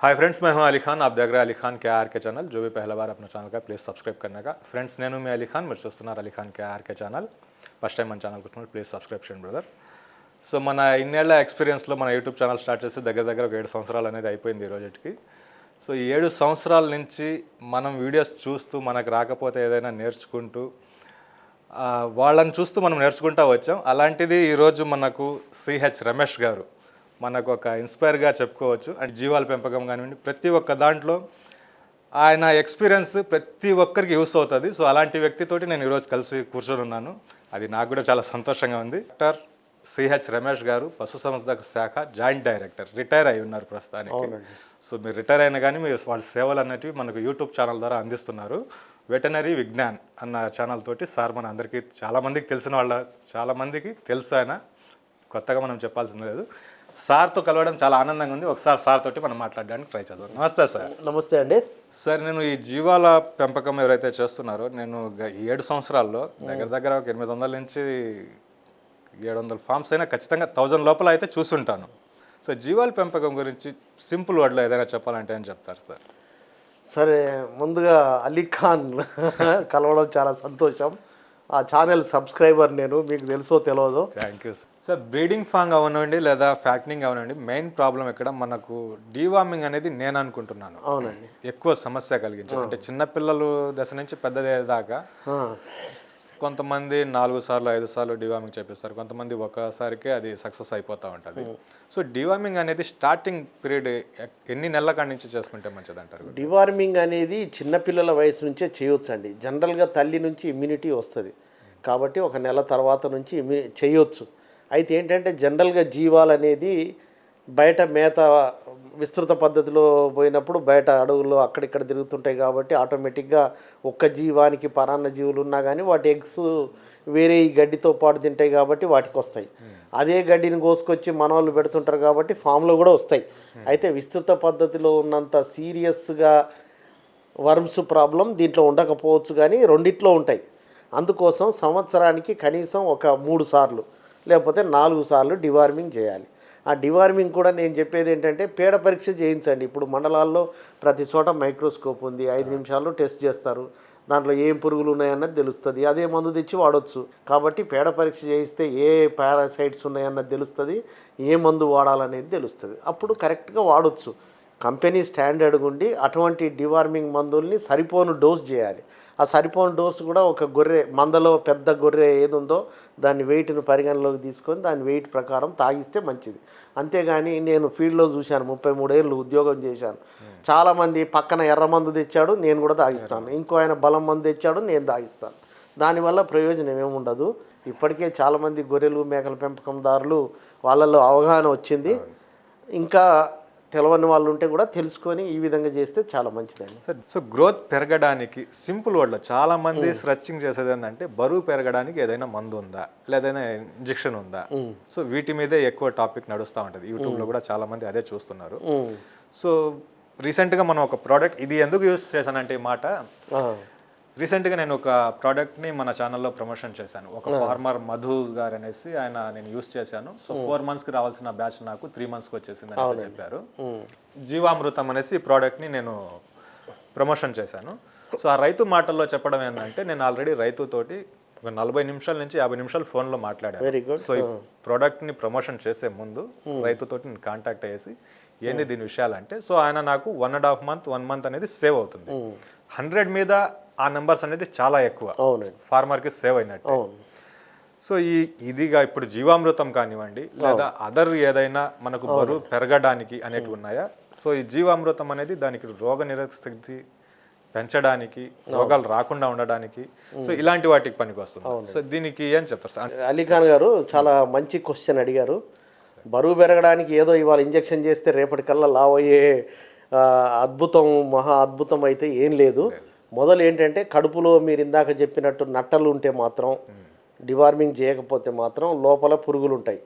Hi friends मैं हूं अली खान आप देख रहे हैं अली खान के आर के चैनल जो भी पहला बार अपना ఛానల్ का ప్లీజ్ సబ్స్క్రైబ్ करने का ఫ్రెండ్స్ నేను మీ అలీ ఖాన్ మీరు చూస్తున్నారు Ali Khan K RK channel first time మన ఛానల్ చూస్తున్నారు ప్లీజ్ సబ్స్క్రైబ్ చేయండి బ్రదర్ సో మన ఇన్నేళ్ల ఎక్స్పీరియన్స్లో మన యూట్యూబ్ ఛానల్ స్టార్ట్ చేసి దగ్గర దగ్గర ఒక ఏడు సంవత్సరాలు అనేది అయిపోయింది ఈ రోజుకి సో ఈ ఏడు సంవత్సరాల నుంచి మనం వీడియోస్ చూస్తూ మనకు రాకపోతే ఏదైనా నేర్చుకుంటూ ఆ, వాళ్ళని చూస్తూ మనం నేర్చుకుంటా వచ్చాం అలాంటిది ఈరోజు మనకు సిహెచ్ రమేష్ గారు మనకు ఒక ఇన్స్పైర్గా చెప్పుకోవచ్చు. అండ్ జీవాల పెంపకం కానివ్వండి ప్రతి ఒక్క దాంట్లో ఆయన ఎక్స్పీరియన్స్ ప్రతి ఒక్కరికి యూస్ అవుతుంది. సో అలాంటి వ్యక్తితోటి నేను ఈరోజు కలిసి కూర్చొని ఉన్నాను. అది నాకు కూడా చాలా సంతోషంగా ఉంది. డాక్టర్ సిహెచ్ రమేష్ గారు పశుసంవర్ధక శాఖ జాయింట్ డైరెక్టర్ రిటైర్ అయి ఉన్నారు ప్రస్తుతానికి. సో మీరు రిటైర్ అయినా కానీ మీరు వాళ్ళ సేవలు అనేటివి మనకు యూట్యూబ్ ఛానల్ ద్వారా అందిస్తున్నారు. వెటనరీ విజ్ఞాన్ అన్న ఛానల్ తోటి సార్ మన అందరికీ చాలామందికి తెలిసిన వాళ్ళ చాలామందికి తెలుసు ఆయన. కొత్తగా మనం చెప్పాల్సింది లేదు. సార్తో కలవడం చాలా ఆనందంగా ఉంది. ఒకసారి సార్ తోటి మనం మాట్లాడడానికి ట్రై చేద్దాం. నమస్తే సార్. నమస్తే అండి. సార్ నేను ఈ జీవాల పెంపకం ఎవరైతే చేస్తున్నారో నేను ఏడు సంవత్సరాల్లో దగ్గర దగ్గర ఒక ఎనిమిది వందల నుంచి ఏడు వందల ఫామ్స్ అయినా ఖచ్చితంగా థౌజండ్ లోపల అయితే చూసుంటాను. సో జీవాల పెంపకం గురించి సింపుల్ వర్డ్లో ఏదైనా చెప్పాలంటే అని చెప్తారు సార్? సరే ముందుగా అలీ ఖాన్ కలవడం చాలా సంతోషం. ఆ ఛానల్ సబ్స్క్రైబర్ నేను మీకు తెలుసో తెలియదు థ్యాంక్ యూ సార్ బ్రీడింగ్ ఫాంగ్ అవనండి లేదా ఫ్యాక్టనింగ్ అవనండి మెయిన్ ప్రాబ్లం ఎక్కడ? మనకు డీవార్మింగ్ అనేది నేను అనుకుంటున్నాను. అవునండి. ఎక్కువ సమస్య కలిగించదు. అంటే చిన్నపిల్లలు దశ నుంచి పెద్దదే దాకా ఆ, కొంతమంది నాలుగు సార్లు ఐదు సార్లు డివార్మింగ్ చేపిస్తారు. కొంతమంది ఒకసారికే అది సక్సెస్ అయిపోతూ ఉంటుంది. సో డివార్మింగ్ అనేది స్టార్టింగ్ పీరియడ్ ఎన్ని నెలల కాడి నుంచి చేసుకుంటే మంచిది అంటారు డివార్మింగ్ అనేది చిన్నపిల్లల వయసు నుంచే చేయొచ్చు అండి జనరల్గా తల్లి నుంచి ఇమ్యూనిటీ వస్తుంది. కాబట్టి ఒక నెల తర్వాత నుంచి ఇమ్యూ చేయొచ్చు. అయితే ఏంటంటే జనరల్గా జీవాలు అనేది బయట మేత విస్తృత పద్ధతిలో పోయినప్పుడు బయట అడవుల్లో అక్కడిక్కడ తిరుగుతుంటాయి కాబట్టి ఆటోమేటిక్గా ఒక్క జీవానికి పరాన్న జీవులు ఉన్నా కానీ వాటి ఎగ్స్ వేరే ఈ గడ్డితో పాటు తింటాయి కాబట్టి వాటికి వస్తాయి. అదే గడ్డిని కోసుకొచ్చి మనవాళ్ళు పెడుతుంటారు కాబట్టి ఫామ్లో కూడా వస్తాయి. అయితే విస్తృత పద్ధతిలో ఉన్నంత సీరియస్గా వర్మ్స్ ప్రాబ్లం దీంట్లో ఉండకపోవచ్చు కానీ రెండిట్లో ఉంటాయి. అందుకోసం సంవత్సరానికి కనీసం ఒక మూడు సార్లు లేకపోతే నాలుగు సార్లు డివార్మింగ్ చేయాలి. ఆ డివార్మింగ్ కూడా నేను చెప్పేది ఏంటంటే పేడ పరీక్ష చేయించండి. ఇప్పుడు మండలాల్లో ప్రతి చోట మైక్రోస్కోప్ ఉంది. ఐదు నిమిషాల్లో టెస్ట్ చేస్తారు. దాంట్లో ఏం పురుగులు ఉన్నాయన్నది తెలుస్తుంది. అదే మందు తెచ్చి వాడొచ్చు. కాబట్టి పేడ పరీక్ష చేయిస్తే ఏ పారాసైట్స్ ఉన్నాయన్నది తెలుస్తుంది. ఏ మందు వాడాలనేది తెలుస్తుంది. అప్పుడు కరెక్ట్గా వాడొచ్చు. కంపెనీ స్టాండర్డ్ ఉండి అటువంటి డివార్మింగ్ మందుల్ని సరిపోను డోస్ చేయాలి. ఆ సరిపోను డోస్ కూడా ఒక గొర్రె మందలో పెద్ద గొర్రె ఏది ఉందో దాని వెయిట్ను పరిగణలోకి తీసుకొని దాని వెయిట్ ప్రకారం తాగిస్తే మంచిది. అంతేగాని నేను ఫీల్డ్లో చూశాను ముప్పై మూడేళ్ళు ఉద్యోగం చేశాను. చాలామంది పక్కన ఎర్ర మందు తెచ్చాడు నేను కూడా తాగిస్తాను. ఇంకో ఆయన బలం మందు తెచ్చాడు నేను తాగిస్తాను. దానివల్ల ప్రయోజనం ఏముండదు ఇప్పటికే చాలామంది గొర్రెలు మేకల పెంపకందారులు వాళ్ళల్లో అవగాహన వచ్చింది. ఇంకా తెలవని వాళ్ళు ఉంటే కూడా తెలుసుకొని ఈ విధంగా చేస్తే చాలా మంచిదండి. సార్ సో గ్రోత్ పెరగడానికి సింపుల్ వర్డ్లో చాలా మంది స్ట్రెచ్చింగ్ చేసేది ఏంటంటే బరువు పెరగడానికి ఏదైనా మందు ఉందా? లేదైనా ఇంజెక్షన్ ఉందా? సో వీటి మీదే ఎక్కువ టాపిక్ నడుస్తూ ఉంటుంది. యూట్యూబ్లో కూడా చాలా మంది అదే చూస్తున్నారు. సో రీసెంట్గా మనం ఒక ప్రోడక్ట్ ఇది ఎందుకు యూస్ చేశానంటే ఈ మాట రీసెంట్గా నేను ఒక ప్రోడక్ట్ని మన ఛానల్లో ప్రమోషన్ చేశాను. ఒక ఫార్మర్ మధు గారు అనేసి ఆయన నేను యూస్ చేశాను. సో ఫోర్ మంత్స్కి రావాల్సిన బ్యాచ్ నాకు త్రీ మంత్స్కి వచ్చేసింది అనేసి చెప్పారు. జీవామృతం అనేసి ఈ ప్రోడక్ట్ని నేను ప్రమోషన్ చేశాను. సో ఆ రైతు మాటల్లో చెప్పడం ఏంటంటే నేను ఆల్రెడీ రైతుతోటి ఒక నలభై నిమిషాల నుంచి యాభై నిమిషాలు ఫోన్లో మాట్లాడాను. వెరీ గుడ్ సో ఈ ప్రోడక్ట్ని ప్రమోషన్ చేసే ముందు రైతుతోటి నేను కాంటాక్ట్ అయ్యేసి ఏంది దీని విషయాలంటే సో ఆయన నాకు one and half month one month అనేది సేవ్ అవుతుంది. హండ్రెడ్ మీద ఆ నెంబర్స్ అనేది చాలా ఎక్కువ. అవునండి. ఫార్మర్కి సేవ్ అయినట్టు. అవును. సో ఈ ఇదిగా ఇప్పుడు జీవామృతం కానివ్వండి లేదా అదర్ ఏదైనా మనకు బరువు పెరగడానికి అనేటివి ఉన్నాయా? సో ఈ జీవామృతం అనేది దానికి రోగ శక్తి పెంచడానికి రోగాలు రాకుండా ఉండడానికి సో ఇలాంటి వాటికి పనికి వస్తుంది సో దీనికి ఏం చెప్తారు సార్? అలీఖాన్ గారు చాలా మంచి క్వశ్చన్ అడిగారు. బరువు పెరగడానికి ఏదో ఇవాళ ఇంజెక్షన్ చేస్తే రేపటికల్లా లావ్ అయ్యే ఆ, అద్భుతం మహా అద్భుతం అయితే ఏం లేదు. మొదలు ఏంటంటే కడుపులో మీరు ఇందాక చెప్పినట్టు నట్టలు ఉంటే మాత్రం డివార్మింగ్ చేయకపోతే మాత్రం లోపల పురుగులు ఉంటాయి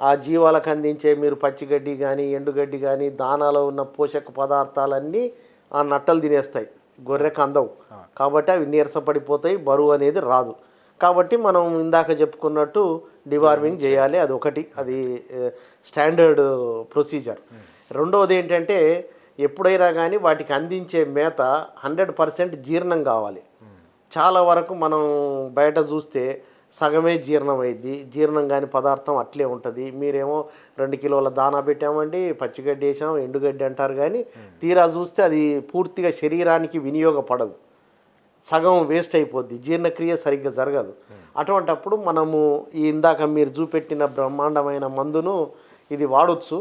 ఆ జీవాలకు అందించే మీరు పచ్చిగడ్డి కానీ ఎండుగడ్డి కానీ దానాలో ఉన్న పోషక పదార్థాలన్నీ ఆ నట్టలు తినేస్తాయి. గొర్రెకు అందవు. కాబట్టి అవి నీరసపడిపోతాయి బరువు అనేది రాదు. కాబట్టి మనం ఇందాక చెప్పుకున్నట్టు డివార్మింగ్ చేయాలి అది ఒకటి. అది స్టాండర్డ్ ప్రొసీజర్. రెండవది ఏంటంటే ఎప్పుడైనా కానీ వాటికి అందించే మేత హండ్రెడ్ పర్సెంట్ జీర్ణం కావాలి. చాలా వరకు మనం బయట చూస్తే సగమే జీర్ణం అయింది జీర్ణం కాని పదార్థం అట్లే ఉంటుంది. మీరేమో రెండు కిలోల దానా పెట్టామండి పచ్చిగడ్డి వేసాం ఎండుగడ్డి అంటారు కానీ తీరా చూస్తే అది పూర్తిగా శరీరానికి వినియోగపడదు. సగం వేస్ట్ అయిపోద్ది జీర్ణక్రియ సరిగ్గా జరగదు. అటువంటప్పుడు మనము ఇందాక మీరు చూపెట్టిన బ్రహ్మాండమైన మందును ఇది వాడొచ్చు.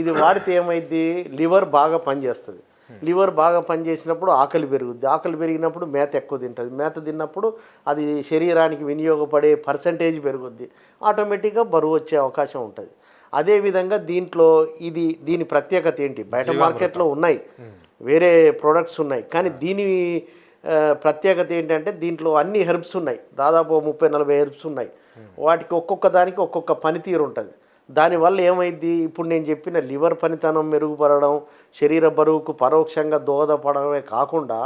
ఇది వాడితే ఏమైంది లివర్ బాగా పనిచేస్తుంది. లివర్ బాగా పనిచేసినప్పుడు ఆకలి పెరుగుద్ది. ఆకలి పెరిగినప్పుడు మేత ఎక్కువ తింటుంది. మేత తిన్నప్పుడు అది శరీరానికి వినియోగపడే పర్సంటేజ్ పెరుగుద్ది. ఆటోమేటిక్గా బరువు వచ్చే అవకాశం ఉంటుంది. అదేవిధంగా దీంట్లో ఇది దీని ప్రత్యేకత ఏంటి? బయట మార్కెట్లో ఉన్నాయి. వేరే ప్రోడక్ట్స్ ఉన్నాయి. కానీ దీని ప్రత్యేకత ఏంటంటే దీంట్లో అన్ని హెర్బ్స్ ఉన్నాయి. దాదాపు ముప్పై నలభై హెర్బ్స్ ఉన్నాయి. వాటికి ఒక్కొక్క దానికి ఒక్కొక్క పనితీరు ఉంటుంది. దానివల్ల ఏమైంది? ఇప్పుడు నేను చెప్పిన లివర్ పనితనం మెరుగుపడడం శరీర బరువుకు పరోక్షంగా దోహదపడమే కాకుండా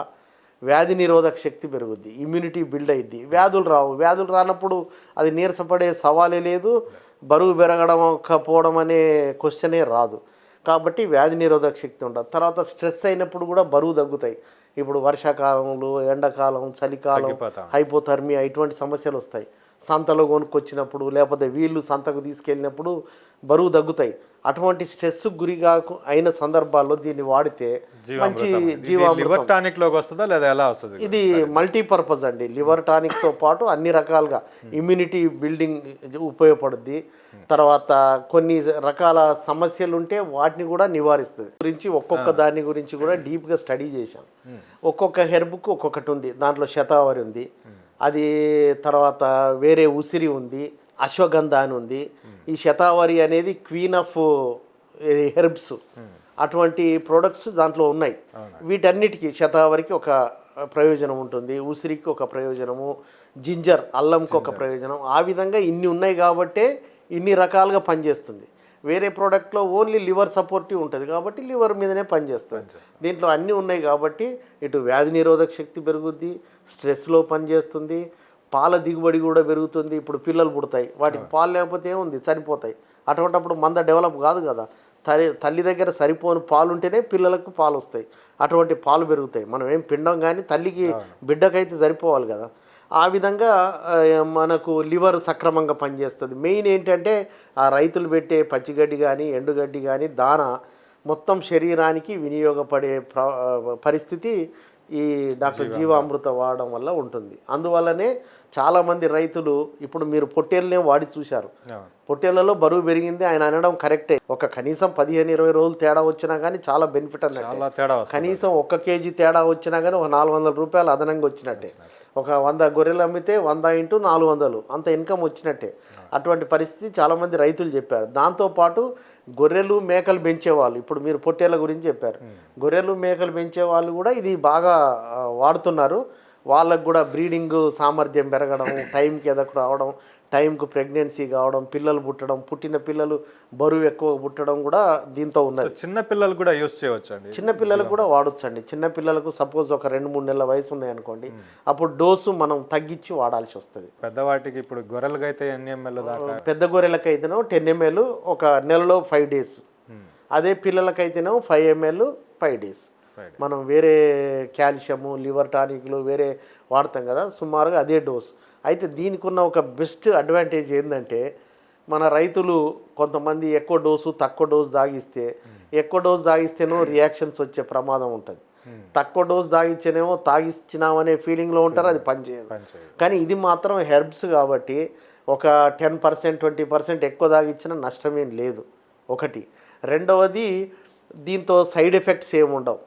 వ్యాధి నిరోధక శక్తి పెరుగుద్ది ఇమ్యూనిటీ బిల్డ్ అయ్యిద్ది వ్యాధులు రావు. వ్యాధులు రానప్పుడు అది నీరసపడే సవాలే లేదు బరువు పెరగడం పోవడం అనే క్వశ్చనే రాదు. కాబట్టి వ్యాధి నిరోధక శక్తి ఉండదు తర్వాత స్ట్రెస్ అయినప్పుడు కూడా బరువు తగ్గుతాయి. ఇప్పుడు వర్షాకాలంలో ఎండాకాలం చలికాలం. హైపోథర్మియా ఇటువంటి సమస్యలు వస్తాయి. సంతలో కొనుక్కొచ్చినప్పుడు లేకపోతే వీళ్ళు సంతకు తీసుకెళ్ళినప్పుడు బరువు తగ్గుతాయి. అటువంటి స్ట్రెస్ గురి కాకు అయిన సందర్భాల్లో దీన్ని వాడితే మంచి లివర్ టానిక్లోకి వస్తుందా లేదా ఎలా వస్తుంది? ఇది మల్టీపర్పస్ అండి. లివర్ టానిక్తో పాటు అన్ని రకాలుగా ఇమ్యూనిటీ బిల్డింగ్ ఉపయోగపడుద్ది. తర్వాత కొన్ని రకాల సమస్యలు ఉంటే వాటిని కూడా నివారిస్తుంది. గురించి ఒక్కొక్క దాని గురించి కూడా డీప్గా స్టడీ చేశాం. ఒక్కొక్క హెర్బ్కు ఒక్కొక్కటి ఉంది. దాంట్లో శతావరి ఉంది. అది తర్వాత వేరే ఉసిరి ఉంది అశ్వగంధ అని ఉంది. ఈ శతావరి అనేది క్వీన్ ఆఫ్ హెర్బ్స్. అటువంటి ప్రోడక్ట్స్ దాంట్లో ఉన్నాయి. వీటన్నిటికీ శతావరికి ఒక ప్రయోజనం ఉంటుంది. ఉసిరికి ఒక ప్రయోజనము జింజర్ అల్లంకి ఒక ప్రయోజనం. ఆ విధంగా ఇన్ని ఉన్నాయి కాబట్టే ఇన్ని రకాలుగా పనిచేస్తుంది. వేరే ప్రోడక్ట్లో ఓన్లీ లివర్ సపోర్టివ్ ఉంటుంది కాబట్టి లివర్ మీదనే పనిచేస్తుంది. దీంట్లో అన్నీ ఉన్నాయి కాబట్టి ఇటు వ్యాధి నిరోధక శక్తి పెరుగుద్ది స్ట్రెస్లో పనిచేస్తుంది పాల దిగుబడి కూడా పెరుగుతుంది. ఇప్పుడు పిల్లలు పుడతాయి వాటికి పాలు లేకపోతే ఏముంది? చనిపోతాయి అటువంటప్పుడు మంద డెవలప్ కాదు కదా. తల్లి తల్లి దగ్గర సరిపోని పాలు ఉంటేనే పిల్లలకు పాలు వస్తాయి అటువంటి పాలు పెరుగుతాయి. మనం ఏం పిండం కానీ తల్లికి బిడ్డకైతే సరిపోవాలి కదా. ఆ విధంగా మనకు లివర్ సక్రమంగా పనిచేస్తుంది. మెయిన్ ఏంటంటే ఆ రైతులు పెట్టే పచ్చిగడ్డి కానీ ఎండుగడ్డి కానీ దాన మొత్తం శరీరానికి వినియోగపడే ప్ర పరిస్థితి ఈ డాక్టర్ జీవామృత వాడడం వల్ల ఉంటుంది. అందువల్లనే చాలామంది రైతులు ఇప్పుడు మీరు పొట్టేళ్ళనే వాడి చూశారు. పొట్టేళ్ళలో బరువు పెరిగింది ఆయన అనడం కరెక్టే. ఒక కనీసం పదిహేను ఇరవై రోజులు తేడా వచ్చినా కానీ చాలా బెనిఫిట్ అన్నట్టే. తేడా కనీసం ఒక్క కేజీ తేడా వచ్చినా కానీ ఒక నాలుగు వందల రూపాయలు అదనంగా వచ్చినట్టే. ఒక వంద గొర్రెలు అమ్మితే వంద ఇంటూ నాలుగు వందలు అంత ఇన్కమ్ వచ్చినట్టే. అటువంటి పరిస్థితి చాలామంది రైతులు చెప్పారు. దాంతోపాటు గొర్రెలు మేకలు పెంచేవాళ్ళు ఇప్పుడు మీరు పొట్టేళ్ళ గురించి చెప్పారు. గొర్రెలు మేకలు పెంచే వాళ్ళు కూడా ఇది బాగా వాడుతున్నారు. వాళ్ళకు కూడా బ్రీడింగ్ సామర్థ్యం పెరగడం టైంకి ఎదకు రావడం టైంకు ప్రెగ్నెన్సీ కావడం పిల్లలు పుట్టడం పుట్టిన పిల్లలు బరువు ఎక్కువ పుట్టడం కూడా దీంతో ఉన్నది. చిన్న పిల్లలు కూడా యూస్ చేయవచ్చు అండి చిన్న పిల్లలకు కూడా వాడొచ్చండి. చిన్న పిల్లలకు సపోజ్ ఒక రెండు మూడు నెలల వయసు ఉన్నాయనుకోండి అప్పుడు డోసు మనం తగ్గించి వాడాల్సి వస్తుంది. పెద్దవాటికి ఇప్పుడు గొర్రెలకి అయితే ఎన్ని ఎంఎల్ దాకా? పెద్ద గొర్రెలకు అయితేనో టెన్ ఎంఎల్ ఒక నెలలో ఫైవ్ డేస్. అదే పిల్లలకైతేనేమో ఫైవ్ ఎంఎల్ ఫైవ్ డేస్. మనం వేరే కాల్షియము లివర్ టానిక్లు వేరే వాడతాం కదా సుమారుగా అదే డోస్. అయితే దీనికి ఉన్న ఒక బెస్ట్ అడ్వాంటేజ్ ఏంటంటే మన రైతులు కొంతమంది ఎక్కువ డోసు తక్కువ డోసు దాగిస్తే ఎక్కువ డోసు దాగిస్తేనో రియాక్షన్స్ వచ్చే ప్రమాదం ఉంటుంది. తక్కువ డోసు దాగిస్తేనేమో తాగిచ్చినామనే ఫీలింగ్లో ఉంటారు అది పనిచేయదు కానీ ఇది మాత్రం హెర్బ్స్ కాబట్టి ఒక టెన్ పర్సెంట్ ట్వంటీ పర్సెంట్ ఎక్కువ దాగిచ్చిన నష్టమేం లేదు. ఒకటి. రెండవది దీంతో సైడ్ ఎఫెక్ట్స్ ఏమి ఉండవు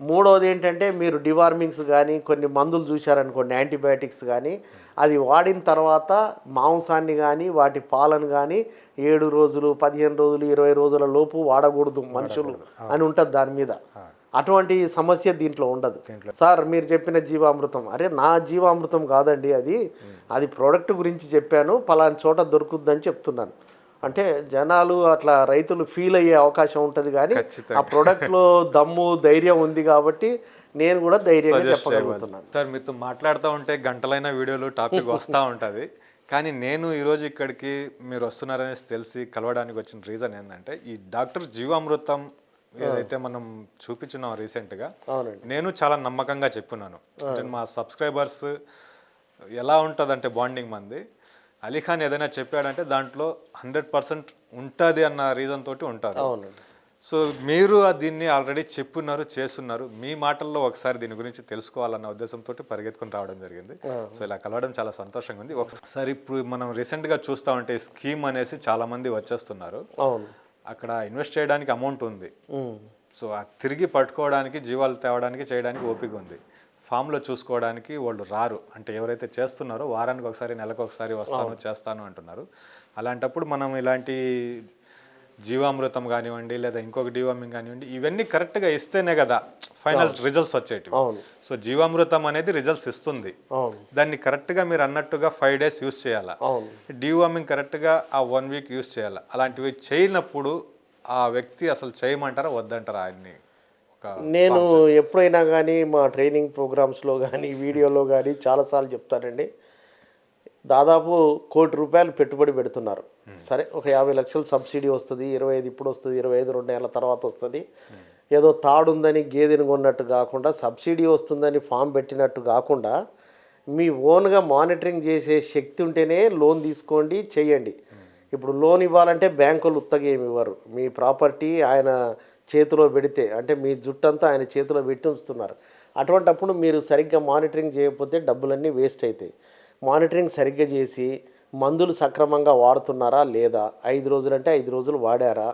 మూడవది ఏంటంటే మీరు డివార్మింగ్స్ కానీ కొన్ని మందులు చూశారనుకోండి యాంటీబయాటిక్స్ కానీ అది వాడిన తర్వాత మాంసాన్ని కానీ వాటి పాలను కానీ ఏడు రోజులు పదిహేను రోజులు ఇరవై రోజుల లోపు వాడకూడదు మనుషులు అని ఉంటుంది దాని మీద. అటువంటి సమస్య దీంట్లో ఉండదు. సార్ మీరు చెప్పిన జీవామృతం అరే నా జీవామృతం కాదండి అది. అది ప్రోడక్ట్ గురించి చెప్పాను పలానా చోట దొరుకుద్దని చెప్తున్నాను. అంటే జనాలు అట్లా రైతులు ఫీల్ అయ్యే అవకాశం ఉంటుంది కానీ. ఆ ప్రోడక్ట్లో దమ్ము ధైర్యం ఉంది కాబట్టి నేను కూడా ధైర్యంగా చెప్పగలుగుతున్నాను. సార్ మీతో మాట్లాడుతూ ఉంటే గంటలైన వీడియోలు టాపిక్ వస్తూ ఉంటుంది. కానీ నేను ఈరోజు ఇక్కడికి మీరు వస్తున్నారనేసి తెలిసి కలవడానికి వచ్చిన రీజన్ ఏంటంటే ఈ డాక్టర్ జీవామృతం ఏదైతే మనం చూపించున్నాం రీసెంట్గా నేను చాలా నమ్మకంగా చెప్పున్నాను. అంటే మా సబ్స్క్రైబర్స్ ఎలా ఉంటుందంటే బాండింగ్ మంది. అలీఖాన్ ఏదైనా చెప్పాడంటే దాంట్లో హండ్రెడ్ పర్సెంట్ ఉంటుంది అన్న రీజన్ తోటి ఉంటారు. సో మీరు దీన్ని ఆల్రెడీ చెప్పున్నారు చేస్తున్నారు. మీ మాటల్లో ఒకసారి దీని గురించి తెలుసుకోవాలన్న ఉద్దేశంతో పరిగెత్తుకుని రావడం జరిగింది. సో ఇలా కలవడం చాలా సంతోషంగా ఉంది. ఒకసారి ఇప్పుడు మనం రీసెంట్గా చూస్తా ఉంటే స్కీమ్ అనేసి చాలా మంది వచ్చేస్తున్నారు. అక్కడ ఇన్వెస్ట్ చేయడానికి అమౌంట్ ఉంది. సో ఆ తిరిగి పట్టుకోవడానికి జీవాలు తేవడానికి చేయడానికి ఓపిక ఉంది. ఫామ్లో చూసుకోవడానికి వాళ్ళు రారు. అంటే ఎవరైతే చేస్తున్నారో వారానికి ఒకసారి నెలకు ఒకసారి వస్తాను చేస్తాను అంటున్నారు. అలాంటప్పుడు మనం ఇలాంటి జీవామృతం కానివ్వండి లేదా ఇంకొక డివామింగ్ కానివ్వండి ఇవన్నీ కరెక్ట్గా ఇస్తేనే కదా ఫైనల్ రిజల్ట్స్ వచ్చేటివి. సో జీవామృతం అనేది రిజల్ట్స్ ఇస్తుంది. దాన్ని కరెక్ట్గా మీరు అన్నట్టుగా ఫైవ్ డేస్ యూస్ చేయాలా? అవును. డివార్మింగ్ కరెక్ట్గా ఆ వన్ వీక్ యూస్ చేయాలి? అలాంటివి చేయనప్పుడు ఆ వ్యక్తి అసలు చేయమంటారా? వద్దంటారా ఆయన్ని? నేను ఎప్పుడైనా కానీ మా ట్రైనింగ్ ప్రోగ్రామ్స్లో కానీ వీడియోలో కానీ చాలాసార్లు చెప్తానండి. దాదాపు కోటి రూపాయలు పెట్టుబడి పెడుతున్నారు. సరే ఒక యాభై లక్షలు సబ్సిడీ వస్తుంది ఇరవై ఐదు ఇప్పుడు వస్తుంది ఇరవై ఐదు రెండు నెలల తర్వాత వస్తుంది. ఏదో తాడుందని గేదెని కొన్నట్టు కాకుండా సబ్సిడీ వస్తుందని ఫామ్ పెట్టినట్టు కాకుండా మీ ఓన్గా మానిటరింగ్ చేసే శక్తి ఉంటేనే లోన్ తీసుకోండి చెయ్యండి ఇప్పుడు లోన్ ఇవ్వాలంటే బ్యాంకులు ఉత్తగా ఏమి ఇవ్వరు. మీ ప్రాపర్టీ ఆయన చేతిలో పెడితే అంటే మీ జుట్టంతా ఆయన చేతిలో పెట్టి ఉంచుతున్నారు. అటువంటప్పుడు మీరు సరిగ్గా మానిటరింగ్ చేయకపోతే డబ్బులన్నీ వేస్ట్ అవుతాయి మానిటరింగ్ సరిగ్గా చేసి మందులు సక్రమంగా వాడుతున్నారా లేదా? ఐదు రోజులు అంటే ఐదు రోజులు వాడారా?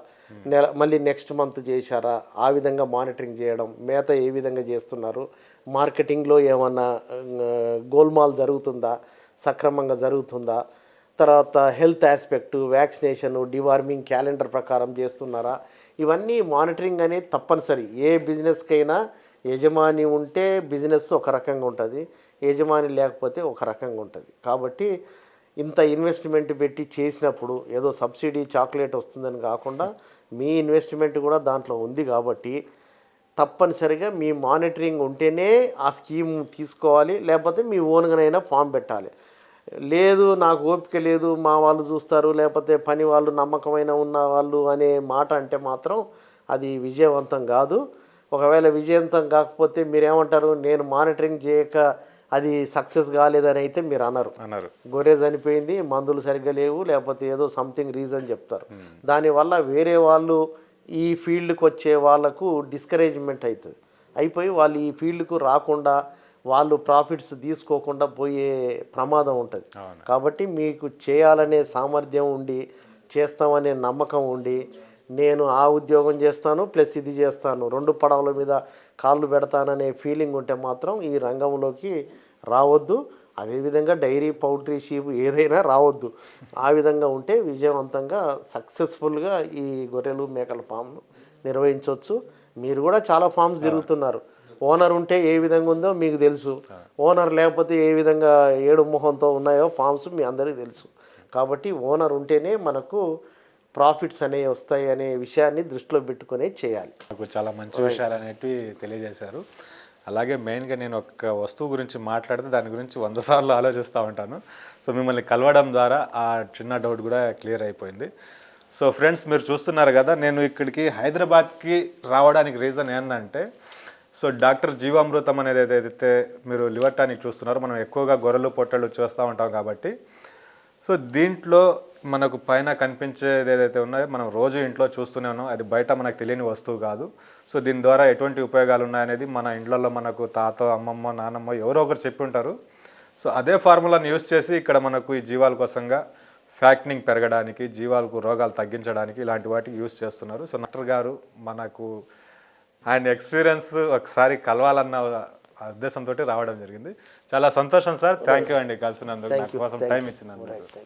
నెల మళ్ళీ నెక్స్ట్ మంత్ చేశారా? ఆ విధంగా మానిటరింగ్ చేయడం మేత ఏ విధంగా చేస్తున్నారు? మార్కెటింగ్లో ఏమన్నా గోల్మాల్ జరుగుతుందా? సక్రమంగా జరుగుతుందా? తర్వాత health aspect vaccination deworming calendar ప్రకారం చేస్తున్నారా? ఇవన్నీ మానిటరింగ్ అనేది తప్పనిసరి. ఏ బిజినెస్కైనా యజమాని ఉంటే బిజినెస్ ఒక రకంగా ఉంటుంది యజమాని లేకపోతే ఒక రకంగా ఉంటుంది. కాబట్టి ఇంత ఇన్వెస్ట్మెంట్ పెట్టి చేసినప్పుడు ఏదో సబ్సిడీ చాక్లెట్ వస్తుందని కాకుండా మీ ఇన్వెస్ట్మెంట్ కూడా దాంట్లో ఉంది కాబట్టి తప్పనిసరిగా మీ మానిటరింగ్ ఉంటేనే ఆ స్కీమ్ తీసుకోవాలి లేకపోతే మీ ఓన్గానైనా ఫామ్ పెట్టాలి. లేదు నాకు ఓపిక లేదు మా వాళ్ళు చూస్తారు లేకపోతే పని వాళ్ళు నమ్మకమైన ఉన్న వాళ్ళు అనే మాట అంటే మాత్రం అది విజయవంతం కాదు. ఒకవేళ విజయవంతం కాకపోతే మీరేమంటారు నేను మానిటరింగ్ చేయక అది సక్సెస్ కాలేదని అయితే మీరు అనరు. అన్నారు గొర్రె చనిపోయింది మందులు సరిగ్గా లేవు లేకపోతే ఏదో సంథింగ్ రీజన్ చెప్తారు. దానివల్ల వేరే వాళ్ళు ఈ ఫీల్డ్కి వచ్చే వాళ్ళకు డిస్కరేజ్మెంట్ అవుతుంది అయిపోయి వాళ్ళు ఈ ఫీల్డ్కు రాకుండా వాళ్ళు ప్రాఫిట్స్ తీసుకోకుండా పోయే ప్రమాదం ఉంటుంది. కాబట్టి మీకు చేయాలనే సామర్థ్యం ఉండి చేస్తామనే నమ్మకం ఉండి నేను ఆ ఉద్యోగం చేస్తాను ప్లస్ ఇది చేస్తాను రెండు పడవల మీద కాళ్ళు పెడతాననే ఫీలింగ్ ఉంటే మాత్రం ఈ రంగంలోకి రావద్దు. అదేవిధంగా డైరీ పౌల్ట్రీ షీప్ ఏదైనా రావద్దు. ఆ విధంగా ఉంటే విజయవంతంగా సక్సెస్ఫుల్గా ఈ గొర్రెలు మేకల ఫామ్ను నిర్వహించవచ్చు మీరు కూడా చాలా ఫామ్స్ తిరుగుతున్నారు ఓనర్ ఉంటే ఏ విధంగా ఉందో మీకు తెలుసు. ఓనర్ లేకపోతే ఏ విధంగా ఏడు మొహంతో ఉన్నాయో ఫామ్స్ మీ అందరికీ తెలుసు. కాబట్టి ఓనర్ ఉంటేనే మనకు ప్రాఫిట్స్ అనేవి వస్తాయి అనే విషయాన్ని దృష్టిలో పెట్టుకునే చేయాలి. నాకు చాలా మంచి విషయాలు అనేటివి తెలియజేశారు. అలాగే మెయిన్గా నేను ఒక వస్తువు గురించి మాట్లాడితే దాని గురించి వంద సార్లు ఆలోచిస్తూ ఉంటాను. సో మిమ్మల్ని కలవడం ద్వారా ఆ చిన్న డౌట్ కూడా క్లియర్ అయిపోయింది. సో ఫ్రెండ్స్ మీరు చూస్తున్నారు కదా నేను ఇక్కడికి హైదరాబాద్కి రావడానికి రీజన్ ఏంటంటే సో డాక్టర్ జీవామృతం అనేది ఏదైతే మీరు లివర్ టానిక్ చూస్తున్నారో మనం ఎక్కువగా గొర్రెలు పొట్టలు చూస్తూ ఉంటాం కాబట్టి సో దీంట్లో మనకు పైన కనిపించేది ఏదైతే ఉన్నాయో మనం రోజు ఇంట్లో చూస్తూనే ఉన్నాం. అది బయట మనకు తెలియని వస్తువు కాదు. సో దీని ద్వారా ఎటువంటి ఉపయోగాలు ఉన్నాయనేది మన ఇండ్లలో మనకు తాత అమ్మమ్మ నానమ్మ ఎవరో ఒకరు చెప్పి ఉంటారు. సో అదే ఫార్ములాని యూస్ చేసి ఇక్కడ మనకు ఈ జీవాల కోసంగా ఫ్యాక్నింగ్ పెరగడానికి జీవాలకు రోగాలు తగ్గించడానికి ఇలాంటి వాటికి యూస్ చేస్తున్నారు. సో డాక్టర్ గారు మనకు ఆయన ఎక్స్పీరియన్స్ ఒకసారి కలవాలన్న ఉద్దేశంతో రావడం జరిగింది. చాలా సంతోషం సార్. థ్యాంక్ యూ అండి. కలిసినందుకు. కోసం టైం ఇచ్చినందుకు.